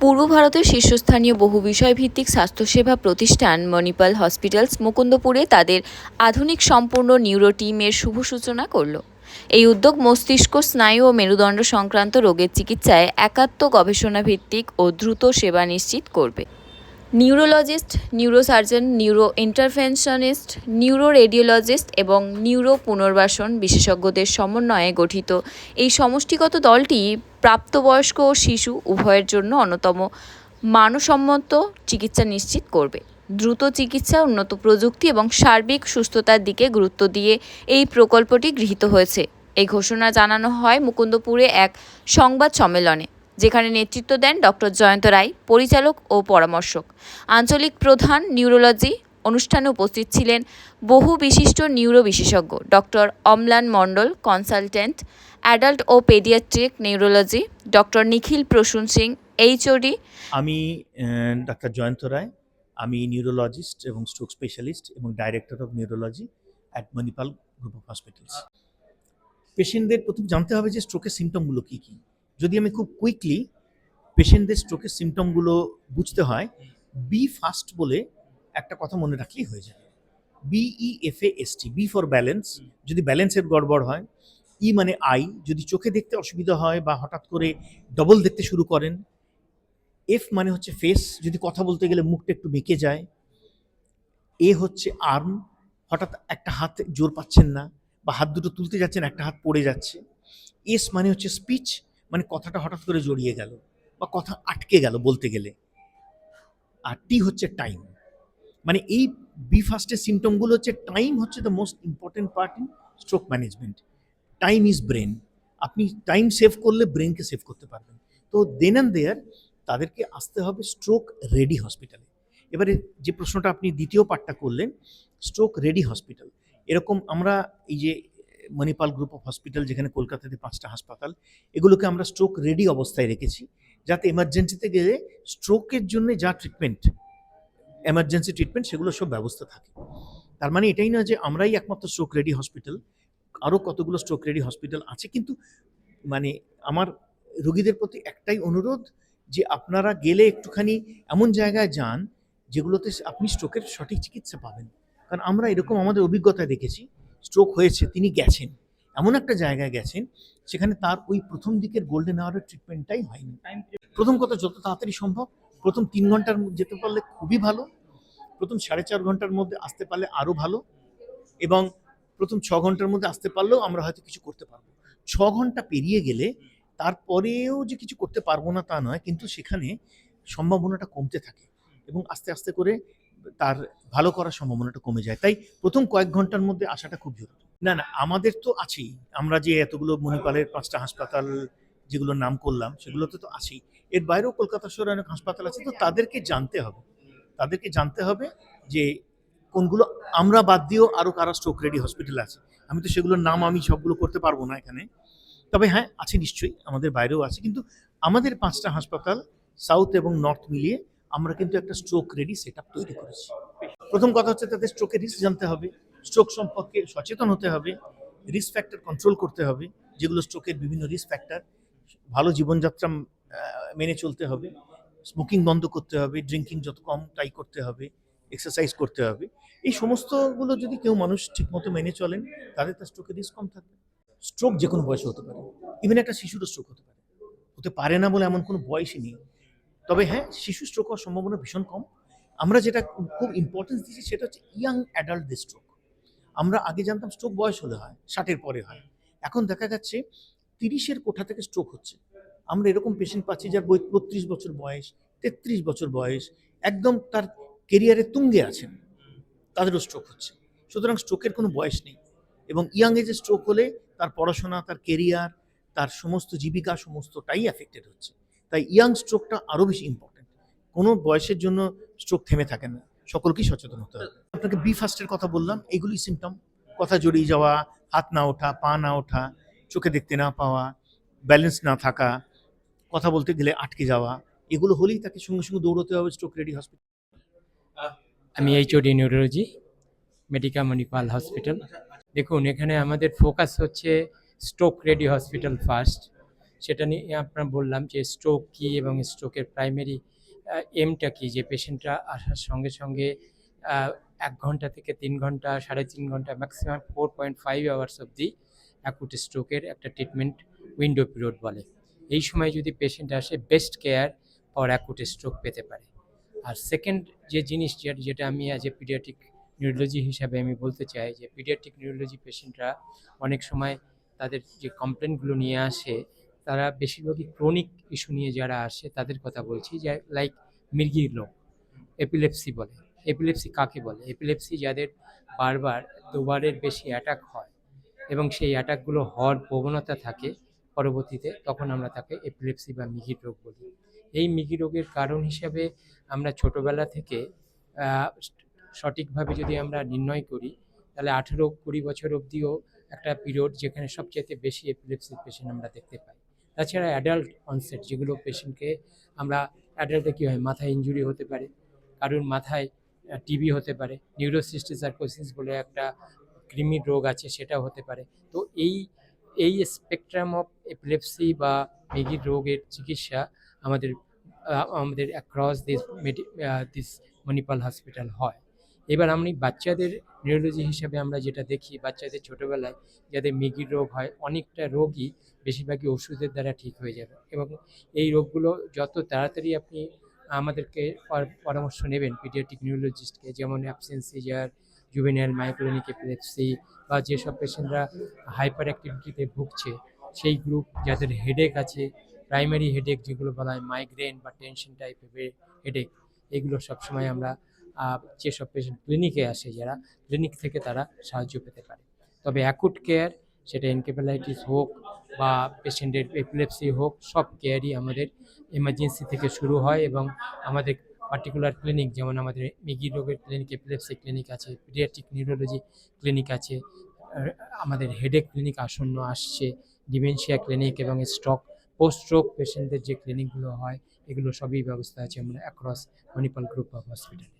পূর্ব ভারতের শীর্ষস্থানীয় বহু বিষয়ভিত্তিক স্বাস্থ্যসেবা প্রতিষ্ঠান মণিপাল হসপিটালস মুকুন্দপুরে তাদের আধুনিক সম্পূর্ণ নিউরো টিমের শুভ সূচনা করল। এই উদ্যোগ মস্তিষ্ক, স্নায়ু ও মেরুদণ্ড সংক্রান্ত রোগের চিকিৎসায় একাত্ম গবেষণাভিত্তিক ও দ্রুত সেবা নিশ্চিত করবে। Neurologist, neurosurgeon, neuro interventionist, neuro radiologist এবং নিউরো পুনর্বাসন বিশেষজ্ঞদের সমন্বয়ে গঠিত এই সমষ্টিগত দলটি প্রাপ্তবয়স্ক ও শিশু উভয়ের জন্য অন্যতম মানসম্মত চিকিৎসা নিশ্চিত করবে। দ্রুত চিকিৎসা, উন্নত প্রযুক্তি এবং সার্বিক সুস্থতার দিকে গুরুত্ব দিয়ে এই প্রকল্পটি গৃহীত হয়েছে। এই ঘোষণা জানানো হয় মুকুন্দপুরে এক সংবাদ সম্মেলনে, যেখানে নেতৃত্ব দেন ডক্টর জয়ন্ত রায়, পরিচালক ও পরামর্শক। আঞ্চলিক প্রধান নিউরোলজি অনুষ্ঠানে উপস্থিত ছিলেন বহু বিশিষ্ট নিউরো বিশেষজ্ঞ doctor Amlan Mondal, consultant adult ও paediatric neurology, doctor Nikhil Prasun Singh HOD আমি ডাক্তার জয়ন্ত রায়। আমি নিউরোলজিস্ট এবং স্ট্রোক স্পেশালিস্ট এবং director of neurology at Manipal group of hospitals পেশেন্টদের প্রথম জানতে হবে যে স্ট্রোকের সিমটমগুলো কী কী। যদি আমি খুব কুইকলি পেশেন্টদের স্ট্রোকের সিমটমগুলো বুঝতে হয় বি ফাস্ট বলে একটা কথা মনে রাখলেই হয়ে যায়। BE F A S T B for balance যদি ব্যালেন্সের গড়বড় হয় ই মানে আই, যদি চোখে দেখতে অসুবিধা হয় বা হঠাৎ করে ডবল দেখতে শুরু করেন এফ মানে হচ্ছে ফেস যদি কথা বলতে গেলে মুখটা একটু বেঁকে যায় এ হচ্ছে আর্ম হঠাৎ একটা হাত জোর পাচ্ছেন না বা হাত দুটো তুলতে যাচ্ছেন, একটা হাত পড়ে যাচ্ছে এস মানে হচ্ছে স্পিচ মানে কথাটা হঠাৎ করে জড়িয়ে গেল বা কথা আটকে গেল বলতে গেলে, আর টি হচ্ছে টাইম মানে এই বি ফার্স্টের সিমটমগুলো হচ্ছে টাইম হচ্ছে the most important part in stroke management time is brain আপনি টাইম সেভ করলে ব্রেনকে সেভ করতে পারবেন। তো দেন অ্যান্ড দেয়ার তাদেরকে আসতে হবে স্ট্রোক রেডি হসপিটালে এবারে যে প্রশ্নটা আপনি দ্বিতীয় পার্টটা করলেন স্ট্রোক রেডি হসপিটাল এরকম আমরা এই যে মণিপাল গ্রুপ অফ হসপিটাল যেখানে কলকাতাতে পাঁচটা হাসপাতাল, এগুলোকে আমরা স্ট্রোক রেডি অবস্থায় রেখেছি, যাতে এমার্জেন্সিতে গেলে স্ট্রোকের জন্য যা ট্রিটমেন্ট এমার্জেন্সি ট্রিটমেন্ট সেগুলো সব ব্যবস্থা থাকে। তার মানে এটাই না যে আমরাই একমাত্র স্ট্রোক রেডি হসপিটাল আরও কতগুলো স্ট্রোক রেডি হসপিটাল আছে, কিন্তু মানে আমার রোগীদের প্রতি একটাই অনুরোধ যে আপনারা গেলে একটুখানি এমন জায়গায় যান যেগুলোতে আপনি স্ট্রোকের সঠিক চিকিৎসা পাবেন। কারণ আমরা এরকম আমাদের অভিজ্ঞতায় দেখেছি স্ট্রোক হয়েছে, তিনি গেছেন, এমন একটা জায়গায় গেছেন, সেখানে তার ওই প্রথম দিকের গোল্ডেন আওয়ারের ট্রিটমেন্টটাই হয়নি। প্রথম কথা, যত তাড়াতাড়ি সম্ভব, প্রথম তিন ঘণ্টার যেতে পারলে খুবই ভালো, প্রথম সাড়ে চার ঘণ্টার মধ্যে আসতে পারলে আরও ভালো এবং প্রথম ছ ঘণ্টার মধ্যে আসতে পারলেও আমরা হয়তো কিছু করতে পারব। ছ ঘণ্টা পেরিয়ে গেলে তারপরেও যে কিছু করতে পারব না তা নয়, কিন্তু সেখানে সম্ভাবনাটা কমতে থাকে এবং আস্তে আস্তে করে তার ভালো করার সম্ভাবনাটা কমে যায়। তাই প্রথম কয়েক ঘণ্টার মধ্যে আসাটা খুব জরুরি। না না, আমাদের তো আছেই। আমরা যে এতগুলো মণিপালের পাঁচটা হাসপাতাল যেগুলোর নাম করলাম, সেগুলোতে তো আছেই। এর বাইরেও কলকাতা শহরে অনেক হাসপাতাল আছে, তো তাদেরকে জানতে হবে। তাদেরকে জানতে হবে যে কোনগুলো আমরা বাদ দিয়েও আরও কারা স্ট্রোক রেডি হসপিটাল আছে? আমি তো সেগুলোর নাম আমি সবগুলো করতে পারব না এখানে। তবে হ্যাঁ আছে নিশ্চয়ই, আমাদের বাইরেও আছে। কিন্তু আমাদের পাঁচটা হাসপাতাল সাউথ এবং নর্থ মিলিয়ে আমরা কিন্তু একটা স্ট্রোক রেডি সেট তৈরি করেছি। প্রথম কথা হচ্ছে তাদের স্ট্রোকের রিস্ক জানতে হবে স্ট্রোক সম্পর্কে সচেতন হতে হবে রিস্ক ফ্যাক্টর কন্ট্রোল করতে হবে, যেগুলো স্ট্রোকের বিভিন্ন রিস্ক ফ্যাক্টর ভালো জীবনযাত্রা মেনে চলতে হবে স্মোকিং বন্ধ করতে হবে ড্রিঙ্কিং যত কম, তাই করতে হবে। এক্সারসাইজ করতে হবে। এই সমস্তগুলো যদি কেউ মানুষ ঠিকমতো মেনে চলেন, তাদের তার স্ট্রোকের রিস্ক কম থাকবে। স্ট্রোক যে কোনো বয়সে হতে পারে। ইভেন একটা শিশুরও স্ট্রোক হতে পারে। হতে পারে না বলে এমন কোনো বয়সই নেই। তবে হ্যাঁ শিশু স্ট্রোক হওয়ার সম্ভাবনা ভীষণ কম। আমরা যেটা খুব ইম্পর্টেন্স দিচ্ছি সেটা হচ্ছে ইয়াং অ্যাডাল্টদের স্ট্রোক আমরা আগে জানতাম স্ট্রোক বয়স হলে হয়, ষাটের পরে হয়। এখন দেখা যাচ্ছে তিরিশের কোঠা থেকে স্ট্রোক হচ্ছে। আমরা এরকম পেশেন্ট পাচ্ছি যার বত্রিশ বছর বয়স, তেত্রিশ বছর বয়স। একদম তার কেরিয়ারে তুঙ্গে আছেন, তাদেরও স্ট্রোক হচ্ছে। সুতরাং স্ট্রোকের কোনো বয়স নেই এবং ইয়াং এজে স্ট্রোক হলে তার পড়াশোনা, তার কেরিয়ার তার সমস্ত জীবিকা সমস্তটাই অ্যাফেক্টেড হচ্ছে। তাই ইয়াং স্ট্রোকটা আরও বেশি ইম্পর্টেন্ট কোনো বয়সের জন্য স্ট্রোক থেমে থাকে না। সকলকেই সচেতন হতে হবে। আপনাকে বি ফার্স্টের কথা বললাম এগুলি সিমটম কথা জড়িয়ে যাওয়া, হাত না ওঠা, পা না ওঠা, চোখে দেখতে না পাওয়া ব্যালেন্স না থাকা, কথা বলতে গেলে আটকে যাওয়া, এগুলো হলেই তাকে সঙ্গে সঙ্গে দৌড়তে হবে স্ট্রোক রেডি হসপিটাল আমি HOD neurology Medica Manipal hospital দেখুন, এখানে আমাদের ফোকাস হচ্ছে স্ট্রোক রেডি হসপিটাল ফার্স্ট সেটা নিয়ে আপনার বললাম যে স্ট্রোক কী এবং স্ট্রোকের প্রাইমারি এমটা কী? যে পেশেন্টরা আসার সঙ্গে সঙ্গে এক ঘণ্টা থেকে তিন ঘণ্টা, সাড়ে তিন ঘণ্টা maximum four point five hours অবধি অ্যাকুট স্ট্রোকের একটা ট্রিটমেন্ট উইন্ডো পিরিয়ড বলে। এই সময় যদি পেশেন্ট আসে best care for acute stroke পেতে পারে। আর সেকেন্ড যে জিনিস যেটা- আমি অ্যাজ এ পিডিয়াট্রিক নিউরোলজি হিসাবে আমি বলতে চাই যে পিডিয়াট্রিক নিউরোলজি পেশেন্টরা অনেক সময় তাদের যে কমপ্লেনগুলো নিয়ে আসে, তারা বেশিরভাগই ক্রনিক ইস্যু নিয়ে যারা আসে, তাদের কথা বলছি যে লাইক মির্গির রোগ এপিলেপসি বলে। এপিলেপসি কাকে বলে? এপিলেপসি যাদের বারবার দুবারের বেশি অ্যাটাক হয় এবং সেই অ্যাটাকগুলো হওয়ার প্রবণতা থাকে পরবর্তীতে, তখন আমরা তাকে এপিলেপসি বা মিহির রোগ বলি। এই মিহি রোগের কারণ হিসাবে আমরা ছোটবেলা থেকে সঠিকভাবে যদি আমরা নির্ণয় করি, তাহলে আঠেরো কুড়ি বছর অবধিও একটা পিরিয়ড যেখানে সবচেয়ে বেশি এপিলেপসির পেশেন্ট আমরা দেখতে পাই। তাছাড়া অ্যাডাল্ট অনসেট যেগুলো পেশেন্টকে আমরা অ্যাডাল্টে কী হয়, মাথায় ইঞ্জুরি হতে পারে, কারোর মাথায় টিবি হতে পারে নিউরোসিস্টিসার্কোসিস বলে একটা কৃমির রোগ আছে, সেটাও হতে পারে। তো এই এই স্পেকট্রাম অফ এপিলেপসি বা মেগির রোগের চিকিৎসা আমাদের আমাদের অ্যাক্রস দিস মেডি দিস মণিপাল হসপিটাল হয়। এবার আমি বাচ্চাদের নিউরোলজি হিসাবে আমরা যেটা দেখি, বাচ্চাদের ছোটোবেলায় যাদের মিগির রোগ হয়, অনেকটা রোগই বেশিরভাগই ওষুধের দ্বারা ঠিক হয়ে যাবে এবং এই রোগগুলো যত তাড়াতাড়ি আপনি আমাদেরকে পরামর্শ নেবেন পিডিয়াট্রিক নিউরোলজিস্টকে যেমন absence seizure juvenile myoclonic epilepsy বা যেসব পেশেন্টরা হাইপার অ্যাক্টিভিটিতে ভুগছে, সেই গ্রুপ যাদের হেডেক আছে প্রাইমারি হেডেক যেগুলো বলা হয় মাইগ্রেন বা টেনশন টাইপের হেডেক এগুলো সবসময় আমরা যেসব পেশেন্ট ক্লিনিকে আসে যারা ক্লিনিক থেকে তারা সাহায্য পেতে পারে। তবে অ্যাকুট কেয়ার সেটা এনকেফেলাইটিস হোক বা পেশেন্টের এপিলেপসি হোক, সব কেয়ারই আমাদের এমার্জেন্সি থেকে শুরু হয় এবং আমাদের পার্টিকুলার ক্লিনিক যেমন আমাদের মিগি রোগের ক্লিনিক এপিলেপসি ক্লিনিক আছে পিডিয়াট্রিক নিউরোলজি ক্লিনিক আছে আমাদের হেডেক ক্লিনিক আসন্ন আসছে ডিমেনশিয়া ক্লিনিক এবং স্ট্রোক পোস্ট স্ট্রোক পেশেন্টদের যে ক্লিনিকগুলো হয়, এগুলো সবই ব্যবস্থা আছে আমরা অ্যাক্রস মণিপাল গ্রুপ অফ হসপিটালে